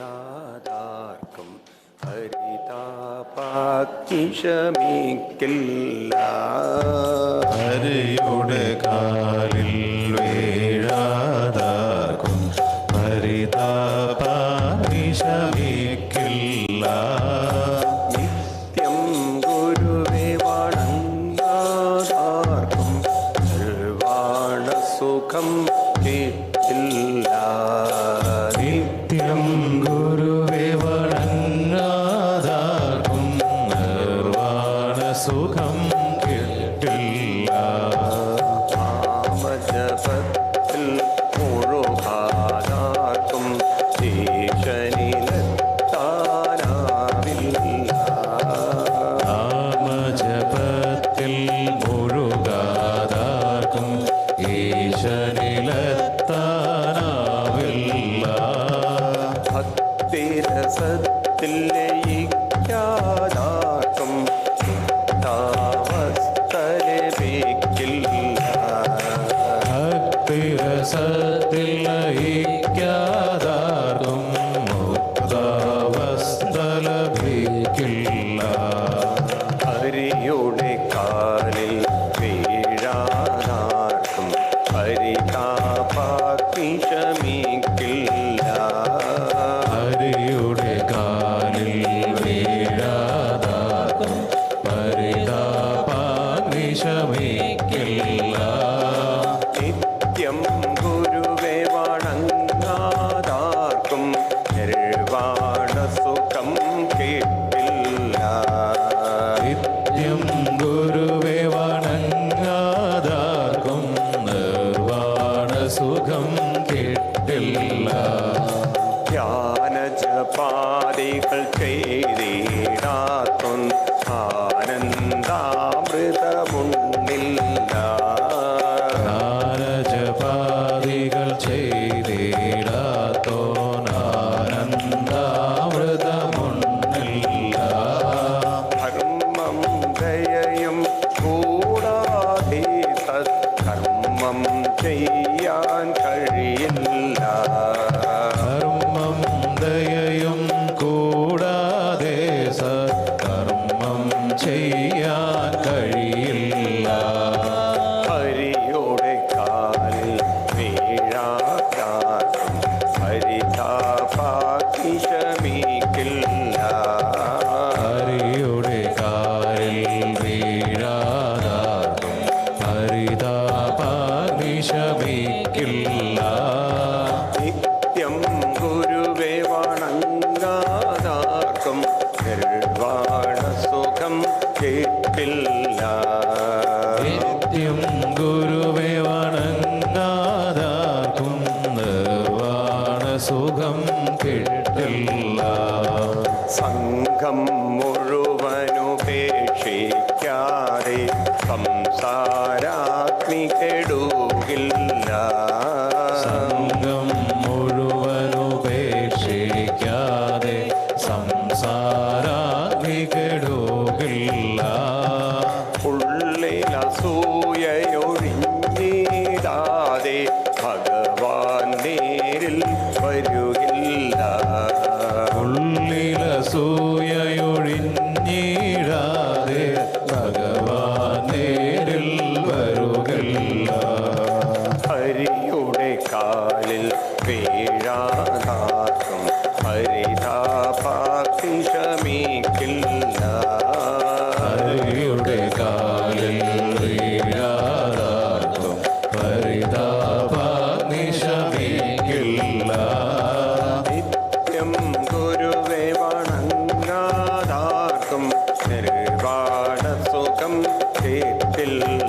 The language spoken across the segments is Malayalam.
ഇല്ലാതാർക്കും ഹരിതാപാക്കിഷമിക്കില്ല ഹരിയുടെ കാലിൽ വീഴാതാർക്കും ഹരിതാപാക്കിഷമിക്കില്ല നിത്യം കിട്ടില്ല. നിത്യം എനിക്കില്ല செய்யான் கழியில்லா പ്രാണസുഖം കേട്ടില്ല. നിത്യം ഗുരുവേ വണങ്ങാതാക്കും നിർവാണസുഖം കിട്ടില്ല. സംഘം വരുകില്ല. ഉള്ളിലസൂയൊഴിഞ്ഞിടാതെ ഭഗവാൻ നേരിൽ വരുകില്ല. ഹരിയുടെ കാ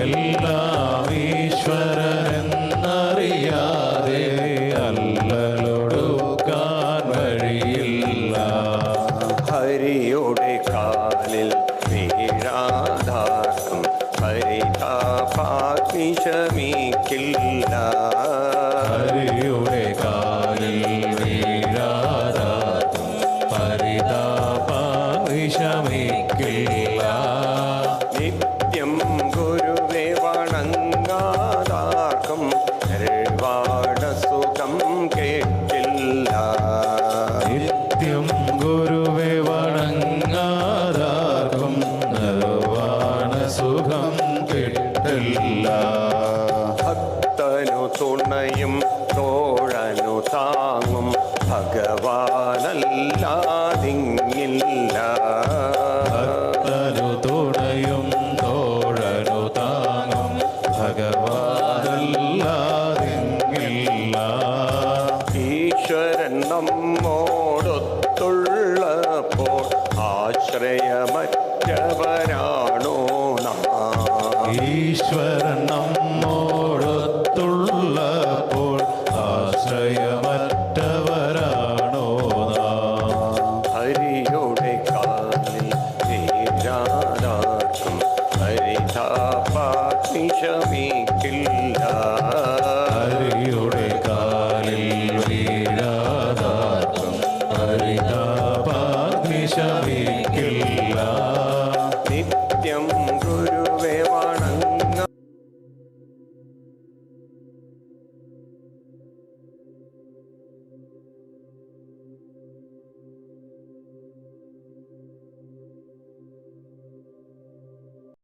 എല്ലാം ഈശ്വരനെന്നറിയാതെ അല്ലലൊടുക്കാൻ ഹരിയുടെ കാലിൽ വീഴാധാരം ഹരിതാപാഗ്നി ഹരിയുടെ കാലിൽ വീഴാധാരം ഹരിതാപാഗ്നി ശമിക്കില്ല ഭഗവാനല്ലാതിങ്ങില്ല ഭക്തനു തുണയും തോഴനു താങ്ങും ഭഗവാനല്ലാതിങ്ങില്ല. ഈശ്വരൻ നമ്മോടൊത്തുള്ളപ്പോൾ ആശ്രയമറ്റവരാണോ നാം? ഈശ്വരൻ നമ്മോടൊത്തുള്ളപ്പോൾ ആശ്രയമറ്റവരാണോ